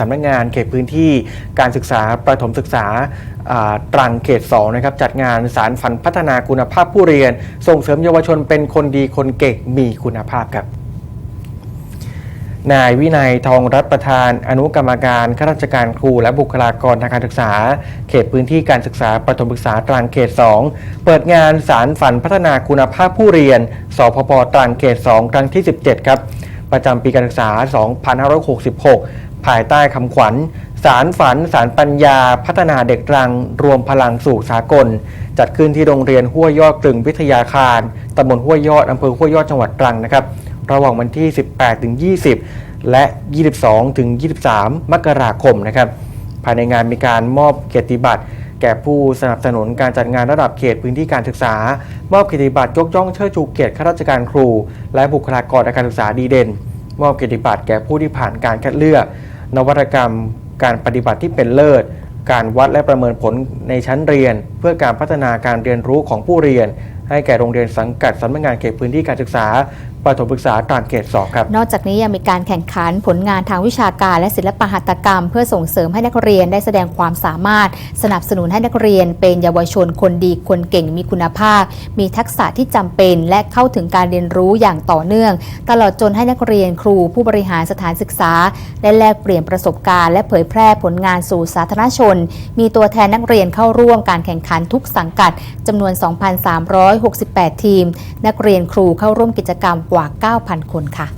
สำนักงานเขตพื้นที่การศึกษาประถมศึกษาอ่าตรังเขต2นะครับจัดงานสารฝันพัฒนาคุณภาพผู้เรียน ส่งเสริมเยาวชนเป็นคนดีคนเก่งมีคุณภาพครับนายวินัยทองรัฐประธานอนุกรรมการข้าราชการครูและบุคลากรทางการศึกษา เขตพื้นที่การศึกษาประถมศึกษาตรังเขต 2 เปิดงานสารฝันพัฒนาคุณภาพผู้เรียน สพปตรังเขต 2 ครั้งที่ 17 ครับประจำปีการศึกษา 2566 ภายใต้คำขวัญ สารฝันสารปัญญา พัฒนาเด็กรัง รวมพลังสู่สากล จัดขึ้นที่โรงเรียนห้วยยอดกลึงวิทยาคารตำบลห้วยยอดอำเภอห้วยยอดจังหวัดตรังนะครับ ระหว่างวันที่ 18ถึง20 และ 22ถึง23 มกราคมนะครับ ภายในงานมีการมอบเกียรติบัตรแก่ผู้สนับสนุนการจัดงานระดับเขตพื้นที่การศึกษา มอบเกียรติบัตรยกย่องเชิดชูเกียรติข้าราชการครู และบุคลากรทางการศึกษาดีเด่น มอบเกียรติบัตรแก่ผู้ที่ผ่านการคัดเลือก นวัตกรรม การปฏิบัติที่เป็นเลิศ การวัดและประเมินผลในชั้นเรียน เพื่อการพัฒนาการเรียนรู้ของผู้เรียน ให้แก่โรงเรียนสังกัดสำนักงานเขตพื้นที่การศึกษา ประถมศึกษาตรางเขตสองครับ นอกจากนี้ยังมีการแข่งขันผลงานทางวิชาการและศิลปหัตถกรรม เพื่อส่งเสริมให้นักเรียนได้แสดงความสามารถ สนับสนุนให้นักเรียน เป็นเยาวชนคนดีคนเก่งมีคุณภาพ มีทักษะที่จำเป็นและเข้าถึงการเรียนรู้อย่างต่อเนื่อง ตลอดจนให้นักเรียนครู ผู้บริหารสถานศึกษาได้แลกเปลี่ยนประสบการณ์และเผยแพร่ผลงานสู่สาธารณชน มีตัวแทนนักเรียนเข้าร่วมการแข่งขันทุกสังกัดจำนวน 2,368 ทีม นักเรียนครูเข้าร่วมกิจกรรมว่า 9,000 คนค่ะ